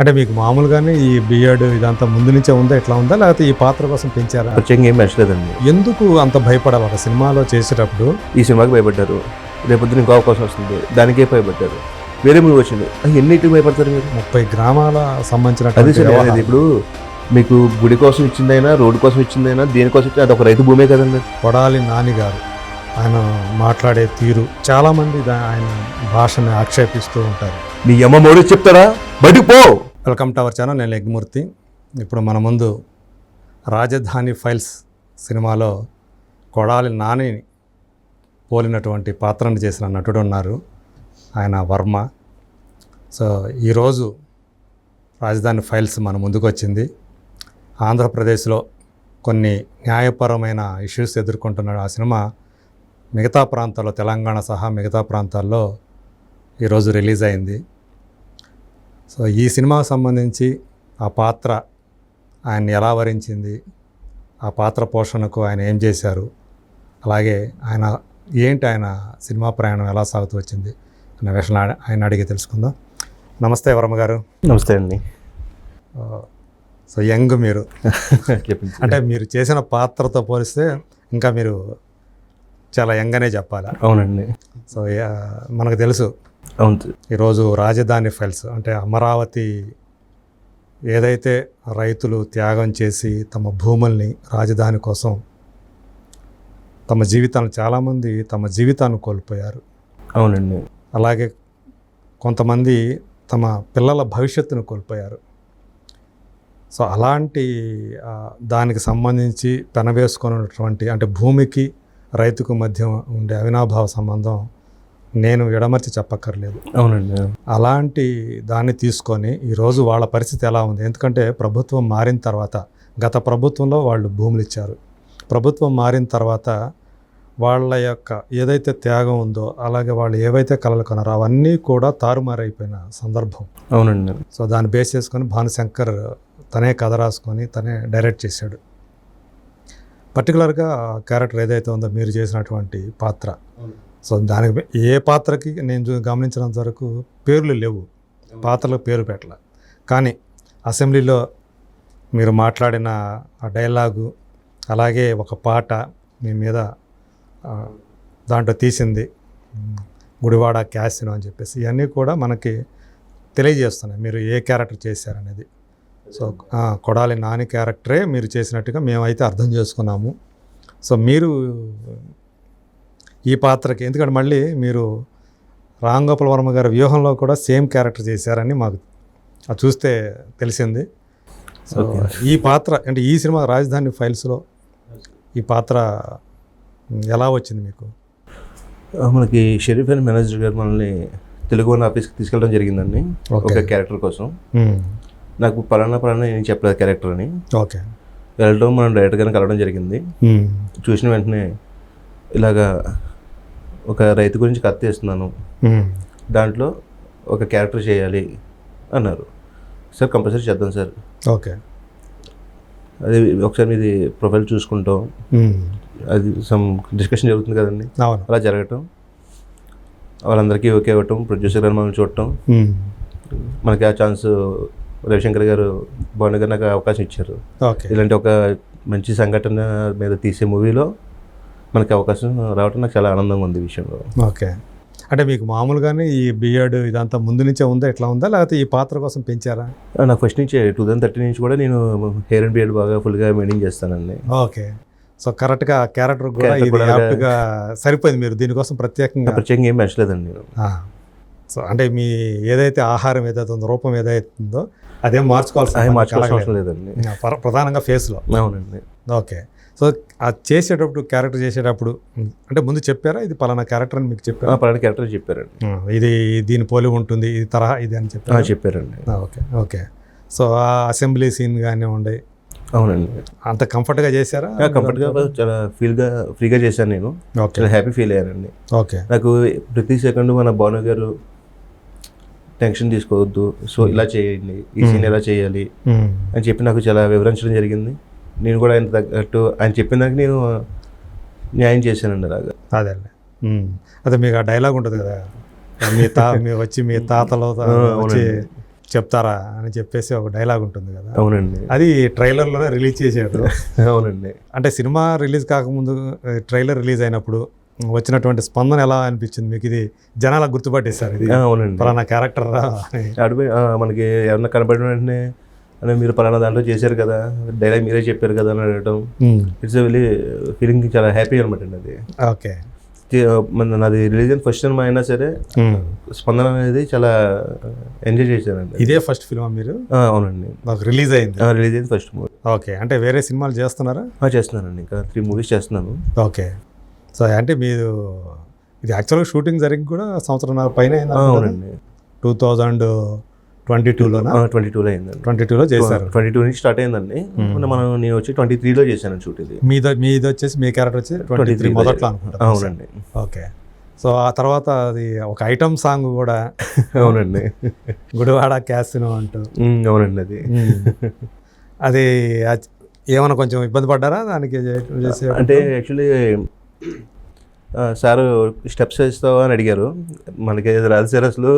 అంటే మీకు మామూలుగానే ఈ బిఎడ్ ఇదంతా ముందు నుంచే ఉందా ఎట్లా ఉందా లేకపోతే ఈ పాత్ర కోసం పెంచారా? ప్రత్యేకంగా ఏం పెంచలేదండి ఎందుకు అంత భయపడాలి? ఒక సినిమాలో చేసేటప్పుడు ఈ సినిమాకి భయపడ్డారు. రేపొద్దున ఇంకో అవకాశం వస్తుంది. దానికే భయపడ్డారు. వేరే మూవీ వచ్చింది. ఎన్నిటికి భయపడతారు మీరు? ముప్పై గ్రామాల అదే సంబంధించిన సార్ అనేది ఇప్పుడు మీకు గుడి కోసం ఇచ్చిందైనా రోడ్డు కోసం ఇచ్చిందైనా దేనికోసం ఇచ్చింది? అది ఒక రైతు భూమే కదండి. కొడాలి నాని గారు ఆయన మాట్లాడే తీరు. చాలా మంది దా- ఆయన భాషని ఆక్షేపిస్తూ ఉంటారు. నీ అమ్మ మోడీ చెప్తారా? బయటకు పో. వెల్కమ్ టు అవర్ ఛానల్ నేను యజ్ఞమూర్తి. ఇప్పుడు మన ముందు రాజధాని ఫైల్స్ సినిమాలో కొడాలి నాని పోలినటువంటి పాత్రను చేసిన నటుడు ఉన్నారు ఆయన వర్మ. సో ఈరోజు రాజధాని ఫైల్స్ మన ముందుకు వచ్చింది. ఆంధ్రప్రదేశ్లో కొన్ని న్యాయపరమైన ఇష్యూస్ ఎదుర్కొంటున్న ఆ సినిమా. మిగతా ప్రాంతాల్లో తెలంగాణ సహా మిగతా ప్రాంతాల్లో ఈరోజు రిలీజ్ అయింది. సో ఈ సినిమాకు సంబంధించి ఆ పాత్ర ఆయన్ని ఎలా వరించింది ఆ పాత్ర పోషణకు ఆయన ఏం చేశారు అలాగే ఆయన ఏంటి ఆయన సినిమా ప్రయాణం ఎలా సాగుతూ వచ్చింది అన్న విషయం ఆయన- అడిగి తెలుసుకుందాం. నమస్తే వర్మ గారు. నమస్తే అండి. సో యంగ్ మీరు. అంటే మీరు చేసిన పాత్రతో పోలిస్తే ఇంకా మీరు చాలా యంగ్ అనే చెప్పాలి? అవునండి. సో మనకు తెలుసు అవును. ఈరోజు రాజధాని ఫైల్స్ అంటే అమరావతి ఏదైతే రైతులు త్యాగం చేసి తమ భూముల్ని రాజధాని కోసం తమ జీవితాన్ని చాలామంది తమ జీవితాన్ని కోల్పోయారు. అవునండి. అలాగే కొంతమంది తమ పిల్లల భవిష్యత్తును కోల్పోయారు. సో అలాంటి దానికి సంబంధించి పెనవేసుకున్నటువంటి అంటే భూమికి రైతుకు మధ్య ఉండే అవినాభావ సంబంధం నేను విడమర్చి చెప్పక్కర్లేదు. అవునండి. అలాంటి దాన్ని తీసుకొని ఈరోజు వాళ్ళ పరిస్థితి ఎలా ఉంది? ఎందుకంటే ప్రభుత్వం మారిన తర్వాత గత ప్రభుత్వంలో వాళ్ళు భూములు ఇచ్చారు. ప్రభుత్వం మారిన తర్వాత వాళ్ళ యొక్క ఏదైతే త్యాగం ఉందో అలాగే వాళ్ళు ఏవైతే కలలు కొన్నారో అవన్నీ కూడా తారుమారైపోయిన సందర్భం. అవునండి. సో దాన్ని బేస్ చేసుకొని భానుశంకర్ తనే కథ రాసుకొని తనే డైరెక్ట్ చేశాడు. పర్టికులర్గా క్యారెక్టర్ ఏదైతే ఉందో మీరు చేసినటువంటి పాత్ర. సో దానికి ఏ పాత్రకి నేను గమనించినంత వరకు పేర్లు లేవు. పాత్రలకు పేరు పెట్టాల. కానీ అసెంబ్లీలో మీరు మాట్లాడిన ఆ డైలాగు అలాగే ఒక పాట మీ మీద దాంట్లో తీసింది గుడివాడ క్యాసినో అని చెప్పేసి ఇవన్నీ కూడా మనకి తెలియజేస్తున్నాయి. మీరు ఏ క్యారెక్టర్ చేశారనేది. సో కొడాలి నాని క్యారెక్టరే మీరు చేసినట్టుగా మేమైతే అర్థం చేసుకున్నాము. సో మీరు ఈ పాత్రకి ఎందుకంటే మళ్ళీ మీరు రామ్ గోపాల్ వర్మ గారి వ్యూహంలో కూడా సేమ్ క్యారెక్టర్ చేశారని మాకు అది చూస్తే తెలిసింది సో. ఈ పాత్ర అంటే ఈ సినిమా రాజధాని ఫైల్స్లో ఈ పాత్ర ఎలా వచ్చింది మీకు మనకి షరీఫ్ అని మేనేజర్ గారు మనల్ని తెలుగు వన్ ఆఫీస్కి తీసుకెళ్ళడం జరిగిందండి. ఒక క్యారెక్టర్ కోసం. నాకు పలానా పలానా ఏం చెప్పలేదు క్యారెక్టర్ అని ఓకే వెళ్ళడం మనం డైరెక్ట్ గానే కలవడం జరిగింది. చూసిన వెంటనే ఇలాగా ఒక రైతు గురించి కథ తీస్తున్నాను. దాంట్లో ఒక క్యారెక్టర్ చేయాలి అన్నారు. సార్ కంపల్సరీ చేద్దాం సార్. ఓకే. అది ఒకసారి మీది ప్రొఫైల్ చూసుకుంటాం. అది సమ్ డిస్కషన్ జరుగుతుంది కదండి. అలా జరగటం. వాళ్ళందరికీ ఓకే అవ్వటం ప్రొడ్యూసర్ గారు మనం చూడటం. మనకి ఆ ఛాన్స్ రవిశంకర్ గారు భాను గారు నాకు అవకాశం ఇచ్చారు. ఓకే. ఇలాంటి ఒక మంచి సంఘటన మీద తీసే మూవీలో మనకి అవకాశం రావటం నాకు చాలా ఆనందంగా ఉంది విషయంలో. ఓకే. అంటే మీకు మామూలుగానే ఈ బిఎడ్ ఇదంతా ముందు నుంచే ఉందా? ఎట్లా ఉందా? లేకపోతే ఈ పాత్ర కోసం పెంచారా? నాకు ఫస్ట్ నుంచి టూ థౌసండ్ థర్టీ నుంచి కూడా నేను హెయిర్ అండ్ బియర్డ్ బాగా ఫుల్గా మెయింటైన్ చేస్తానండి. ఓకే. సో కరెక్ట్గా క్యారెక్టర్ కూడా సరిపోయింది మీరు దీనికోసం ప్రత్యేకంగా? ప్రత్యేకంగా ఏం పెంచలేదండి నేను. సో అంటే మీ ఏదైతే ఆహారం ఏదైతే ఉందో రూపం ఏదైతే ఉందో అదేం మార్చుకోవాల్సిన మార్చుకోవాల్సిన లేదండి. ప్రధానంగా ఫేస్లో అవునండి. ఓకే. సో అది చేసేటప్పుడు క్యారెక్టర్ చేసేటప్పుడు అంటే ముందు చెప్పారా? ఇది పలానా క్యారెక్టర్ అని మీకు చెప్పారా? ఆ, పలానా క్యారెక్టర్ చెప్పారండి. ఇది దీని పోలి ఉంటుంది ఇది తరహా ఇది అని ఆ, చెప్పారు చెప్పారండి ఓకే ఓకే. సో ఆ అసెంబ్లీ సీన్ కానీ ఉండే అవునండి. అంత కంఫర్ట్గా చేశారా? కంఫర్ట్గా చాలా ఫీల్గా ఫ్రీగా చేశాను నేను. చాలా హ్యాపీ ఫీల్ అయ్యానండి. ఓకే. నాకు ప్రతి సెకండ్ మన భాను గారు టెన్షన్ తీసుకోవద్దు. సో ఇలా చేయండి. ఈ సీన్ ఎలా చేయాలి? అని చెప్పి నాకు చాలా వివరించడం జరిగింది. నేను కూడా ఆయన తగ్గట్టు ఆయన చెప్పిన దానికి నేను న్యాయం చేశానండి అలాగా. అదే అదే మీకు ఆ డైలాగ్ ఉంటుంది కదా మీ తా మీ వచ్చి మీ తాతలో వచ్చి. చెప్తారా అని చెప్పేసి ఒక డైలాగ్ ఉంటుంది కదా. అవునండి. అది ట్రైలర్లోనే రిలీజ్ చేసాడు అవునండి. అంటే సినిమా రిలీజ్ కాకముందు ట్రైలర్ రిలీజ్ అయినప్పుడు వచ్చినటువంటి స్పందన ఎలా అనిపించింది? మీకు ఇది జనాలకు గుర్తుపట్టేశారు ఇది. అవునండి. పలానా క్యారెక్టర్ మనకి ఎవరన్నా కనపడిన వెంటనే అనే మీరు పలానా దాంట్లో చేశారు కదా డైలాగ్ మీరే చెప్పారు కదా అని అడగడం ఇట్స్ వెళ్ళి ఫీలింగ్ చాలా హ్యాపీ అనమాట అండి అది. ఓకే. మన నాది రిలీజ్ అయిన ఫస్ట్ సినిమా అయినా సరే ఉమ్. స్పందన అనేది చాలా ఎంజాయ్ చేశానండి. ఇదే ఫస్ట్ ఫిల్మ్ మీరు? అవునండి. నాకు రిలీజ్ అయింది. రిలీజ్ అయిన ఫస్ట్ మూవీ ఓకే. అంటే వేరే సినిమాలు చేస్తున్నారా? చేస్తున్నానండి ఇంకా. త్రీ మూవీస్ చేస్తున్నాను. ఓకే. సో అంటే మీరు ఇది యాక్చువల్గా షూటింగ్ జరిగి కూడా సంవత్సరం పైన అవునండి. టూ థౌజండ్ ట్వంటీ టూలోనా ట్వంటీ టూలో అయిందండి. ట్వంటీ టూలో చేశారు. ట్వంటీ టూ నుంచి స్టార్ట్ అయిందండి. మనం నేను వచ్చి ట్వంటీ త్రీలో చేశాను షూట్ ఇది. మీది మీది వచ్చేసి మీ క్యారెక్టర్ వచ్చి ట్వంటీ త్రీ 23 మొదట్లో అనుకుంటా. అవునండి. ఓకే. సో ఆ తర్వాత అది ఒక ఐటమ్ సాంగ్ కూడా అవునండి. గుడివాడ క్యాసినో అంటూ. అవునండి అది. అది ఏమైనా కొంచెం ఇబ్బంది పడ్డారా దానికి అంటే యాక్చువల్లీ సార్ స్టెప్స్ వేస్తావా అని అడిగారు. మనకి రాజు సార్ అసలు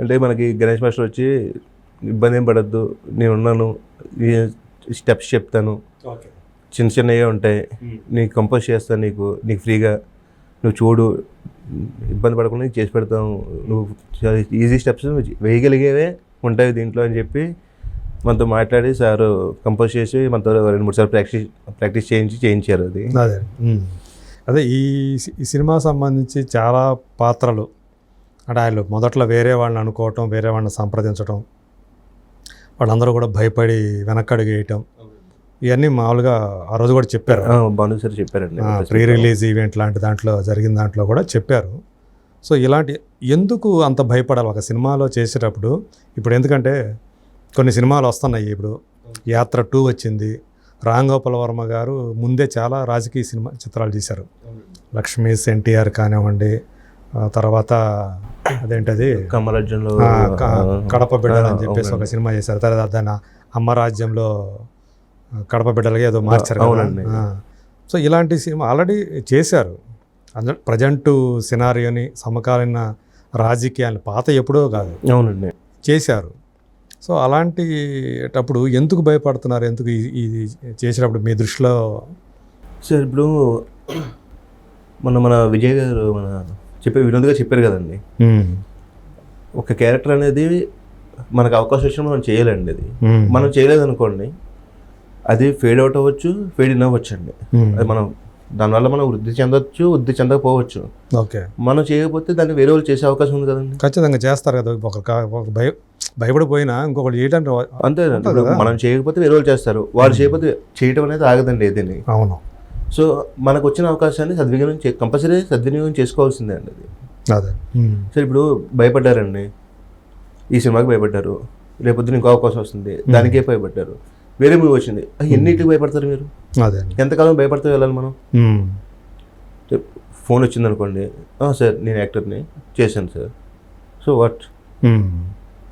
అంటే మనకి గణేష్ మాస్టర్ వచ్చి ఇబ్బంది ఏం పడద్దు నేను ఉన్నాను ఈ స్టెప్స్ చెప్తాను. ఓకే. చిన్న చిన్నవి ఉంటాయి. నీకు కంపోజ్ చేస్తాను నీకు నీకు ఫ్రీగా. నువ్వు చూడు ఇబ్బంది పడకుండా నీకు చేసి పెడతాం. నువ్వు ఈజీ స్టెప్స్ వేయగలిగేవే ఉంటాయి దీంట్లో అని చెప్పి మనతో మాట్లాడి సార్ కంపోజ్ చేసి మనతో రెండు మూడు సార్లు ప్రాక్టీస్ ప్రాక్టీస్ చేయించి చేయించారు అది. అదే. అదే ఈ సి- ఈ సినిమా సంబంధించి చాలా పాత్రలు అంటే ఆయన మొదట్లో వేరే వాళ్ళని అనుకోవటం వేరే వాళ్ళని సంప్రదించడం వాళ్ళందరూ కూడా భయపడి వెనక్కడుగు వేయటం ఇవన్నీ మామూలుగా ఆ రోజు కూడా చెప్పారు. సార్ చెప్పారండి. ప్రీ రిలీజ్ ఈవెంట్ లాంటి దాంట్లో జరిగిన దాంట్లో కూడా చెప్పారు. సో ఇలాంటి ఎందుకు అంత భయపడాలి? ఒక సినిమాలో చేసేటప్పుడు ఇప్పుడు ఎందుకంటే కొన్ని సినిమాలు వస్తున్నాయి ఇప్పుడు. యాత్ర టూ వచ్చింది. రామ్ గోపాల్ వర్మ గారు ముందే చాలా రాజకీయ సినిమా చిత్రాలు తీశారు. లక్ష్మీ ఎన్టీఆర్ కానివ్వండి తర్వాత అదేంటది? కడప బిడ్డలు అని చెప్పేసి ఒక. సినిమా చేశారు. తర్వాత దాని అమ్మ రాజ్యంలో కడప బిడ్డలుగా ఏదో మార్చారు. సో ఇలాంటి సినిమా ఆల్రెడీ చేశారు. ప్రజెంట్ సినారియోని సమకాలీన రాజకీయాన్ని పాత ఎప్పుడో కాదు. అవునండి. చేశారు. సో అలాంటిటప్పుడు ఎందుకు భయపడుతున్నారు? ఎందుకు ఇది చేసేటప్పుడు మీ దృష్టిలో సార్ ఇప్పుడు మన మన విజయ్ గారు మన చెప్పే వినోద్ గారు చెప్పారు కదండి. ఒక క్యారెక్టర్ అనేది మనకు అవకాశం వచ్చినప్పుడు మనం చేయాలండి అది. మనం చేయలేదు అనుకోండి అది ఫేడ్ అవుట్ అవ్వచ్చు ఫేడ్ ఇన్ అవ్వచ్చు అండి అది మనం దానివల్ల మనం వృద్ధి చెందొచ్చు వృద్ధి చెందకపోవచ్చు. ఓకే. మనం చేయకపోతే దాన్ని వేరే వాళ్ళు చేసే అవకాశం ఉంది కదండి. ఖచ్చితంగా చేస్తారు కదా ఒక భయ భయపడిపోయినా ఇంకొకటి చేయడానికి అంతే. మనం చేయకపోతే వేరే వాళ్ళు చేస్తారు. వాళ్ళు చేయకపోతే చేయటం అనేది ఆగదండి ఏదని. అవును. సో మనకు వచ్చిన అవకాశాన్ని సద్వినియోగం చే కంపల్సరీ సద్వినియోగం చేసుకోవాల్సిందే అండి అది. అదే. సరే ఇప్పుడు భయపడ్డారండి. ఈ సినిమాకి భయపడ్డారు. రేపొద్దున ఇంకో అవకాశం వస్తుంది. దానికే భయపడ్డారు. వేరే మూవీ వచ్చింది. ఎన్నిటికి భయపడతారు మీరు? అదే ఎంతకాలం భయపడితే వెళ్ళాలి మనం. ఫోన్ వచ్చింది అనుకోండి సార్ నేను యాక్టర్ని చేశాను సార్. So what.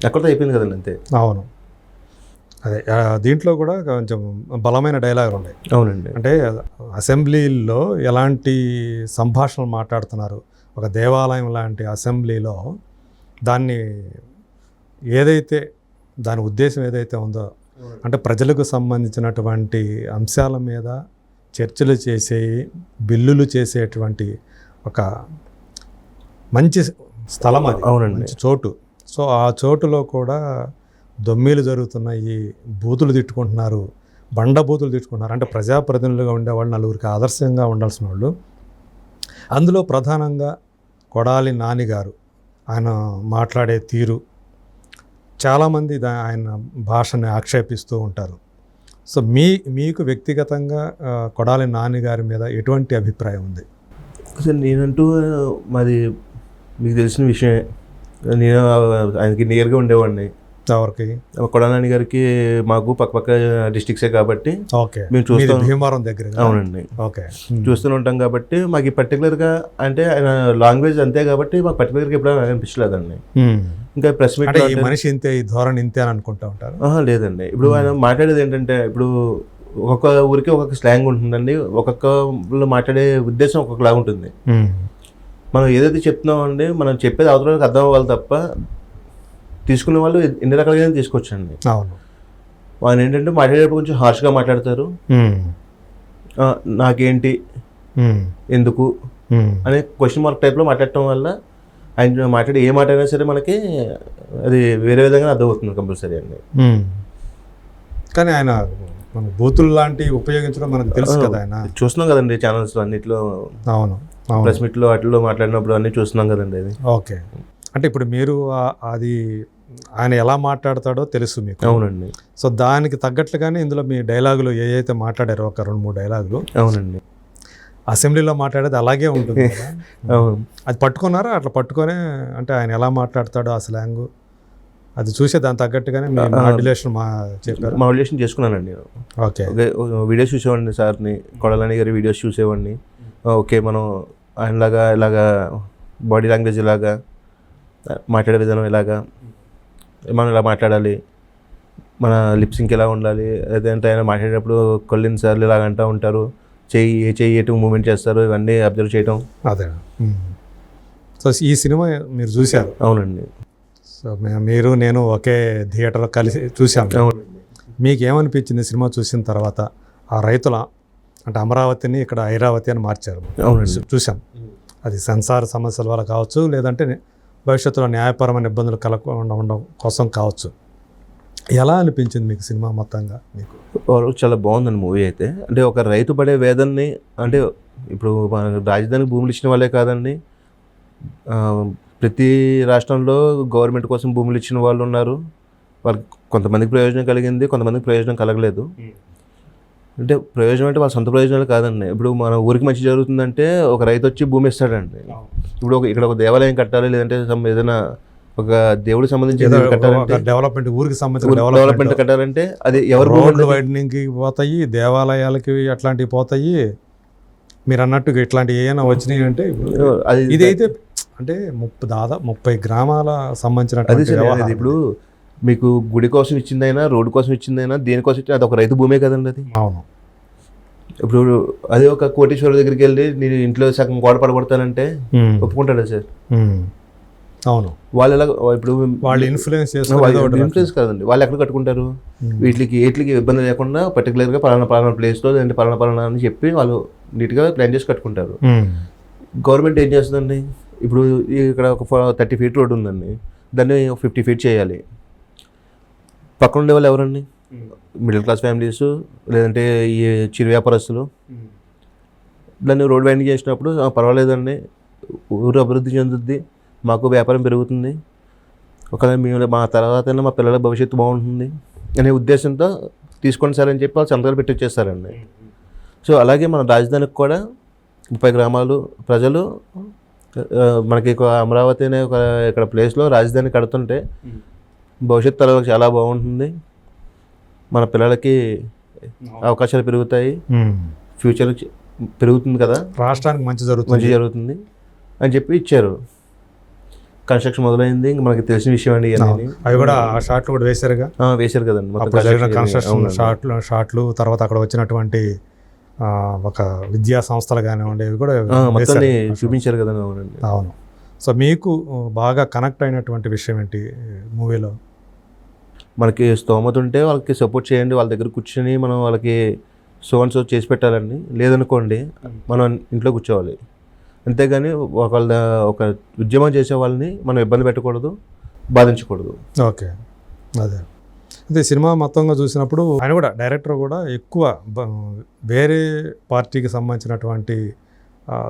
అక్కడితో అయిపోయింది కదండి అంతే. అవును. అదే దీంట్లో కూడా కొంచెం బలమైన డైలాగులు ఉన్నాయి. అవునండి. అంటే అసెంబ్లీలో ఎలాంటి సంభాషణలు మాట్లాడుతున్నారు? ఒక దేవాలయం లాంటి అసెంబ్లీలో దాన్ని ఏదైతే దాని ఉద్దేశం ఏదైతే ఉందో అంటే ప్రజలకు సంబంధించినటువంటి అంశాల మీద చర్చలు చేసే బిల్లులు చేసేటువంటి ఒక మంచి స్థలం అది. అవునండి. మంచి చోటు. సో ఆ చోటులో కూడా దొమ్మీలు జరుగుతున్నాయి బూతులు తిట్టుకుంటున్నారు బండ బూతులు తిట్టుకుంటున్నారు. అంటే ప్రజాప్రతినిధులుగా ఉండేవాళ్ళు నలుగురికి ఆదర్శంగా ఉండాల్సిన వాళ్ళు. అందులో ప్రధానంగా కొడాలి నానిగారు ఆయన మాట్లాడే తీరు. చాలామంది దా ఆయన భాషని ఆక్షేపిస్తూ ఉంటారు. సో మీ మీకు వ్యక్తిగతంగా కొడాలి నాని గారి మీద ఎటువంటి అభిప్రాయం ఉంది? అసలు నేనంటూ మాది మీకు తెలిసిన విషయమే. నేను ఆయనకి నియర్గా ఉండేవాడిని. ఎవరికి? కొడాలని గారికి మాకు పక్కపక్క డిస్టిక్సే కాబట్టి ఓకే. మేము మీది చూస్తాం. భీమవరం దగ్గర? అవునండి. ఓకే. చూస్తూనే ఉంటాం కాబట్టి మాకు పర్టికులర్గా అంటే ఆయన లాంగ్వేజ్ అంతే కాబట్టి మాకు పర్టికులర్గా ఎప్పుడు అనిపించలేదండి. ఇంకా ప్రెస్ మీట్ మనిషి ఇంతే ఈ ధోరణి ఇంతే అని అనుకుంటా ఉంటారు? లేదండి. ఇప్పుడు ఆయన మాట్లాడేది ఏంటంటే ఇప్పుడు ఒక్కొక్క ఊరికి ఒక్కొక్క స్లాంగ్ ఉంటుందండి. ఒక్కొక్క మాట్లాడే ఉద్దేశం ఒక్కొక్కలాగా ఉంటుంది. మనం ఏదైతే చెప్తున్నామో అండి మనం చెప్పేది అవతల అర్థం అవ్వాలి తప్ప తీసుకునే వాళ్ళు ఎన్ని రకాలుగా తీసుకోవచ్చండి. అవును. వాళ్ళు ఏంటంటే మాట్లాడేటప్పుడు కొంచెం హార్ష్గా మాట్లాడతారు. నాకేంటి. ఎందుకు. అనే క్వశ్చన్ మార్క్ టైప్లో మాట్లాడటం వల్ల ఆయన మాట్లాడి ఏ మాట అయినా సరే మనకి అది వేరే విధంగా అర్థమవుతుంది కంపల్సరీ అండి. కానీ ఆయన మన బూతులు లాంటివి ఉపయోగించడం మనకు తెలుసు కదా ఆయన. చూస్తున్నాం కదండి ఛానల్స్ అన్నిట్లో. అవును ప్రెస్ మీట్లో వాటిలో మాట్లాడినప్పుడు అన్నీ చూస్తున్నాం కదండి అది ఓకే. అంటే ఇప్పుడు మీరు అది ఆయన ఎలా మాట్లాడతాడో తెలుసు మీకు. అవునండి. సో దానికి తగ్గట్లుగానే ఇందులో మీ డైలాగులు ఏ అయితే మాట్లాడారో ఒక రెండు మూడు డైలాగులు. అవునండి. అసెంబ్లీలో మాట్లాడేది అలాగే ఉంటుంది అది పట్టుకున్నారా? అట్లా పట్టుకొని అంటే ఆయన ఎలా మాట్లాడతాడో ఆ స్లాంగ్ అది చూసే దాని తగ్గట్టుగానే మీ మాడ్యులేషన్ మా చెప్పారు. మాడ్యులేషన్ చేసుకున్నానండి. ఓకే. ఓకే వీడియోస్ చూసేవాడిని సార్ని. కొడాలని గారి వీడియోస్ చూసేవాడిని. ఓకే మనం ఆయనలాగా ఇలాగా బాడీ లాంగ్వేజ్ ఇలాగా మాట్లాడే విధానం ఇలాగా. మనం ఇలా మాట్లాడాలి? మన లిప్సింగ్ ఎలా ఉండాలి? అదేంటే ఆయన మాట్లాడేటప్పుడు కొల్లిన సార్లు ఇలాగ అంటూ ఉంటారు. చెయ్యి ఏ చెయ్యి ఎటు మూమెంట్ చేస్తారు ఇవన్నీ అబ్జర్వ్ చేయటం. అదే. సో ఈ సినిమా మీరు చూశారు? అవునండి. సో మీరు నేను ఒకే థియేటర్లో కలిసి చూసాము అవునండి. మీకు ఏమనిపించింది సినిమా చూసిన తర్వాత? ఆ రైతుల అంటే అమరావతిని ఇక్కడ ఐరావతి అని మార్చారు. అవునండి. చూసాం అది సెన్సార్ సమస్యల వల్ల కావచ్చు లేదంటే భవిష్యత్తులో న్యాయపరమైన ఇబ్బందులు కలగకుండా ఉండడం కోసం కావచ్చు. ఎలా అనిపించింది మీకు సినిమా మొత్తంగా మీకు? చాలా బాగుందండి మూవీ అయితే. అంటే ఒక రైతు పడే వేదనని అంటే ఇప్పుడు మన రాజధాని భూములు ఇచ్చిన వాళ్ళే కాదండి. ప్రతి రాష్ట్రంలో గవర్నమెంట్ కోసం భూములు ఇచ్చిన వాళ్ళు ఉన్నారు. వాళ్ళకి కొంతమందికి ప్రయోజనం కలిగింది కొంతమందికి ప్రయోజనం కలగలేదు. అంటే ప్రయోజనం అంటే వాళ్ళ సొంత ప్రయోజనాలు కాదండి. ఇప్పుడు మన ఊరికి మంచి జరుగుతుందంటే ఒక రైతు వచ్చి భూమి ఇస్తాడండి. ఇప్పుడు ఒక ఇక్కడ ఒక దేవాలయం కట్టాలి లేదంటే ఏదైనా ఒక దేవుడికి సంబంధించి కట్టాలంటే డెవలప్మెంట్ ఊరికి సంబంధించిన డెవలప్మెంట్ కట్టాలంటే అది ఎవరు రోడ్లు. వైడనింగ్కి పోతాయి దేవాలయాలకి అట్లాంటివి పోతాయి. మీరు అన్నట్టుగా ఇట్లాంటివి ఏమైనా వచ్చినాయి అంటే అది ఇదైతే అంటే ముప్పై దాదాపు ముప్పై గ్రామాల. అనేది ఇప్పుడు మీకు గుడి కోసం ఇచ్చిందైనా రోడ్డు కోసం ఇచ్చిందైనా దేనికోసం ఇచ్చింది? అది ఒక రైతు భూమే కదండి అది. అవును. ఇప్పుడు అదే ఒక కోటేశ్వర దగ్గరికి వెళ్ళి నేను ఇంట్లో సగం గోడ పడగొడతానంటే ఉమ్. ఒప్పుకుంటాడా సార్. అవును. వాళ్ళు ఎలా ఇప్పుడు వాళ్ళు ఇన్ఫ్లుయెన్స్ ఇన్ఫ్లుయెన్స్ కాదండి. వాళ్ళు ఎక్కడ కట్టుకుంటారు. వీటికి వీటికి ఇబ్బంది లేకుండా పర్టికులర్గా పలానా పలానా ప్లేస్లో లేదంటే పలానా పలానా అని చెప్పి వాళ్ళు నీట్గా ప్లాన్ చేసి కట్టుకుంటారు. గవర్నమెంట్ ఏం చేస్తుందండి? ఇప్పుడు ఇక్కడ ఒక థర్టీ ఫీట్ రోడ్ ఉందండి. దాన్ని ఫిఫ్టీ ఫీట్ చేయాలి. పక్కన ఉండే వాళ్ళు ఎవరండి? మిడిల్ క్లాస్ ఫ్యామిలీస్ లేదంటే ఈ చిరు వ్యాపారస్తులు. దాన్ని రోడ్ వైండింగ్ చేసినప్పుడు "ఆ, పర్వాలేదండి. ఊరు అభివృద్ధి చెందుద్ది. మాకు వ్యాపారం పెరుగుతుంది. ఒకవేళ మేము మా తర్వాత మా పిల్లల భవిష్యత్తు బాగుంటుంది. అనే ఉద్దేశంతో తీసుకోండి సార్ అని చెప్పి వాళ్ళు సంతకాలు పెట్టి వచ్చేస్తారండి సో అలాగే మన రాజధానికి కూడా ముప్పై గ్రామాలు ప్రజలు మనకి ఒక అమరావతి అనే ఒక ఇక్కడ ప్లేస్లో రాజధాని కడుతుంటే భవిష్యత్ తరాలకు చాలా బాగుంటుంది. మన పిల్లలకి అవకాశాలు పెరుగుతాయి. ఫ్యూచర్ పెరుగుతుంది కదా? రాష్ట్రానికి మంచి జరుగుతుంది. మంచి జరుగుతుంది. అని చెప్పి ఇచ్చారు. కన్స్ట్రక్షన్ మొదలైంది. ఇంక మనకి తెలిసిన విషయం అండి అవి కూడా ఆ షాట్లు కూడా వేశారుగా? ఆ, వేశారు కదండి. అప్పుడు జరిగిన కన్స్ట్రక్షన్. షాట్లు షాట్లు తర్వాత అక్కడ వచ్చినటువంటి ఆ, ఒక విద్యా సంస్థలు కానివ్వండి ఇవి కూడా ఆ, మొత్తాన్ని. చూపించారు కదండి. అవునండి. అవును. సో మీకు బాగా కనెక్ట్ అయినటువంటి విషయం ఏంటి మూవీలో? మనకి స్తోమత ఉంటే వాళ్ళకి సపోర్ట్ చేయండి వాళ్ళ దగ్గర కూర్చొని మనం వాళ్ళకి సో అండ్ సో చేసి పెట్టాలండి. లేదనుకోండి మనం ఇంట్లో కూర్చోవాలి. అంతేగాని ఒకళ్ళ ఒక ఉద్యమం చేసే వాళ్ళని మనం ఇబ్బంది పెట్టకూడదు బాధించకూడదు. ఓకే. అదే. అయితే సినిమా మొత్తంగా చూసినప్పుడు ఆయన కూడా డైరెక్టర్ కూడా ఎక్కువ వేరే పార్టీకి సంబంధించినటువంటి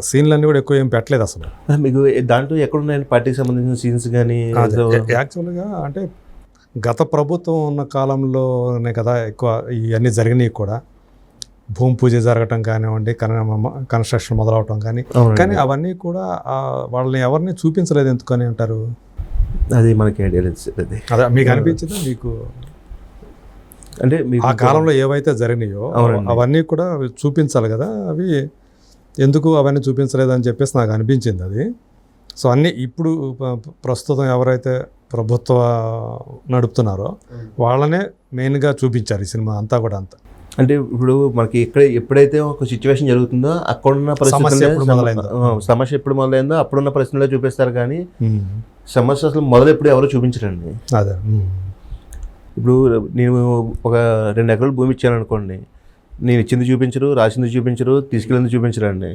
సీన్లన్నీ కూడా ఎక్కువ ఏం పెట్టలేదు అసలు. మీకు దాంట్లో ఎక్కడున్నాయండి? పార్టీకి సంబంధించిన సీన్స్ కానీ అదే, యాక్చువల్గా అంటే గత ప్రభుత్వం ఉన్న కాలంలోనే కదా ఎక్కువ ఇవన్నీ జరిగినాయి కూడా. భూమి పూజ జరగటం కానివ్వండి కన- కన్స్ట్రక్షన్ మొదలవటం కానీ కానీ అవన్నీ కూడా వాళ్ళని ఎవరిని చూపించలేదు ఎందుకని అంటారు? అది మనకి ఐడియా లేదు అది. మీకు అనిపించిందా మీకు? అంటే ఆ కాలంలో ఏవైతే జరిగినాయో. అవన్నీ కూడా చూపించాలి కదా అవి ఎందుకు అవన్నీ చూపించలేదని చెప్పేసి నాకు అనిపించింది అది. సో అన్నీ ఇప్పుడు ప్రస్తుతం ఎవరైతే ప్రభుత్వ నడుపుతున్నారో. వాళ్ళనే మెయిన్గా చూపించారు ఈ సినిమా అంతా కూడా అంతా. అంటే ఇప్పుడు మనకి ఎక్కడ ఎప్పుడైతే ఒక సిచ్యువేషన్ జరుగుతుందో అక్కడున్న పరిస్థితుల్లో. ఆ, సమస్య ఎప్పుడు మొదలైందో అప్పుడున్న పరిస్థితుల్లో చూపిస్తారు కానీ సమస్య అసలు మొదలు ఎప్పుడు ఎవరు చూపించరండి? అదే. ఉమ్. ఇప్పుడు నేను ఒక రెండు ఎకరాలు భూమి ఇచ్చాను అనుకోండి నేను ఇచ్చింది చూపించరు రాసింది చూపించరు తీసుకెళ్ళింది చూపించరు అండి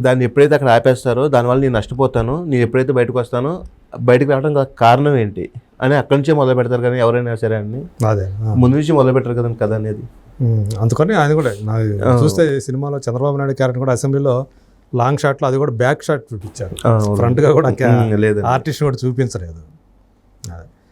దాన్ని ఎప్పుడైతే అక్కడ ఆపేస్తారో దానివల్ల నేను నష్టపోతాను నేను ఎప్పుడైతే బయటకు వస్తానో బయటకు రావడం కారణం ఏంటి? అని అక్కడి నుంచే మొదలు పెడతారు కానీ ఎవరైనా సరే అండి. అదే. ముందు నుంచి మొదలు పెట్టారు కదండి కథ అనేది. అందుకని ఆయన కూడా చూస్తే సినిమాలో చంద్రబాబు నాయుడు క్యారెక్టర్ కూడా అసెంబ్లీలో లాంగ్ షాట్లో అది కూడా బ్యాక్ షాట్ చూపించారు. ఫ్రంట్గా కూడా లేదండి. ఆర్టిస్ట్ కూడా చూపించలేదు. అదే.